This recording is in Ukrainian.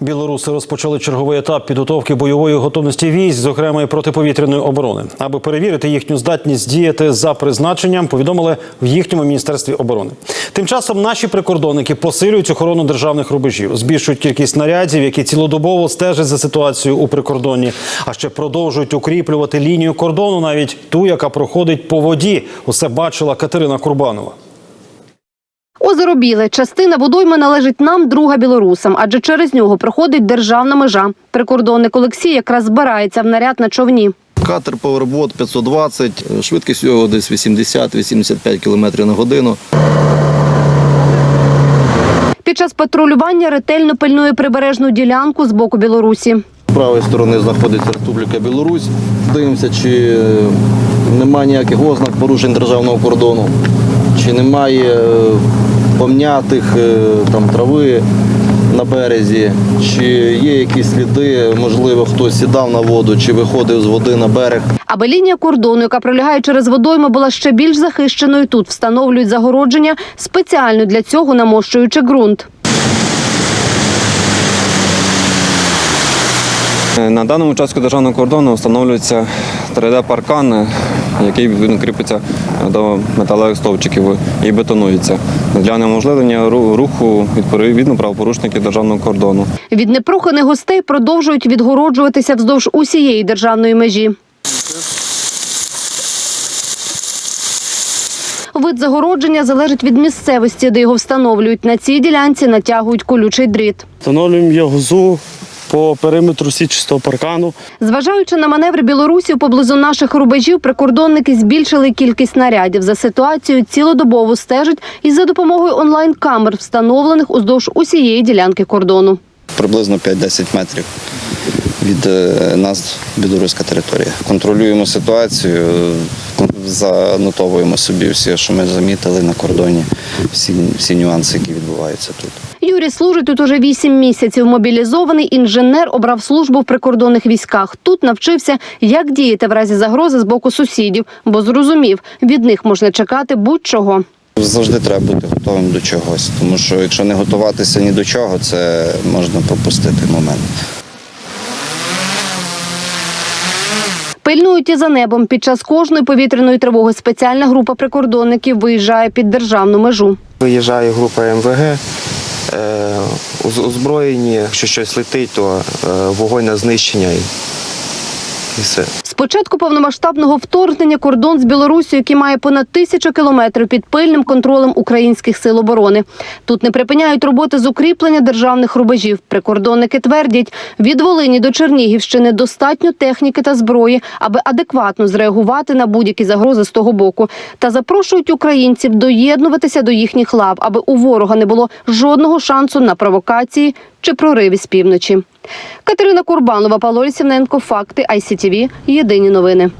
Білоруси розпочали черговий етап підготовки бойової готовності військ, зокрема і протиповітряної оборони. Аби перевірити їхню здатність діяти за призначенням, повідомили в їхньому міністерстві оборони. Тим часом наші прикордонники посилюють охорону державних рубежів, збільшують кількість нарядів, які цілодобово стежать за ситуацією у прикордонні, а ще продовжують укріплювати лінію кордону, навіть ту, яка проходить по воді. Усе бачила Катерина Курбанова. Озеро Біле. Частина водойми належить нам, друга білорусам, адже через нього проходить державна межа. Прикордонник Олексій якраз збирається в наряд на човні. Катер Powerboat 520, швидкість його десь 80-85 км на годину. Під час патрулювання ретельно пильнує прибережну ділянку з боку Білорусі. З правої сторони знаходиться Республіка Білорусь. Дивимося, чи немає ніяких ознак порушень державного кордону, чи немає е, пом'ятих е, там трави на березі, чи є якісь сліди, можливо, хтось сідав на воду, чи виходив з води на берег. Аби лінія кордону, яка пролягає через водойму, була ще більш захищеною, тут встановлюють загородження, спеціально для цього намощуючи ґрунт. На даному участку державного кордону встановлюється 3D-паркан, який відповідно кріпиться до металевих стовпчиків і бетонується для унеможливлення ру- руху відповідно правопорушників державного кордону. Від непроханих гостей продовжують відгороджуватися вздовж усієї державної межі. Вид загородження залежить від місцевості, де його встановлюють. На цій ділянці натягують колючий дріт. Встановлюємо ягозу по периметру січистого паркану. Зважаючи на маневри білорусів поблизу наших рубежів, прикордонники збільшили кількість нарядів. За ситуацією цілодобово стежать і за допомогою онлайн-камер, встановлених уздовж усієї ділянки кордону. приблизно 5-10 метрів від е, нас білоруська територія. Контролюємо ситуацію, занотовуємо собі всі, що ми замітили на кордоні, всі, всі нюанси, які відбуваються тут. Юрій служить тут уже вісім місяців. Мобілізований інженер обрав службу в прикордонних військах. Тут навчився, як діяти в разі загрози з боку сусідів, бо зрозумів, від них можна чекати будь-чого. Завжди треба бути готовим до чогось, тому що якщо не готуватися ні до чого, це можна пропустити момент. Пильнують і за небом. Під час кожної повітряної тривоги спеціальна група прикордонників виїжджає під державну межу. Виїжджає група МВГ, озброєні, якщо щось летить, то е, вогонь на знищення і все. Початку повномасштабного вторгнення кордон з Білорусі, який має понад тисячу кілометрів під пильним контролем українських сил оборони. Тут не припиняють роботи з укріплення державних рубежів. Прикордонники твердять, від Волині до Чернігівщини достатньо техніки та зброї, аби адекватно зреагувати на будь-які загрози з того боку. Та запрошують українців доєднуватися до їхніх лав, аби у ворога не було жодного шансу на провокації чи прориви з півночі. Катерина Курбанова, Павло Лісівненко, Факти ICTV. Єдині новини.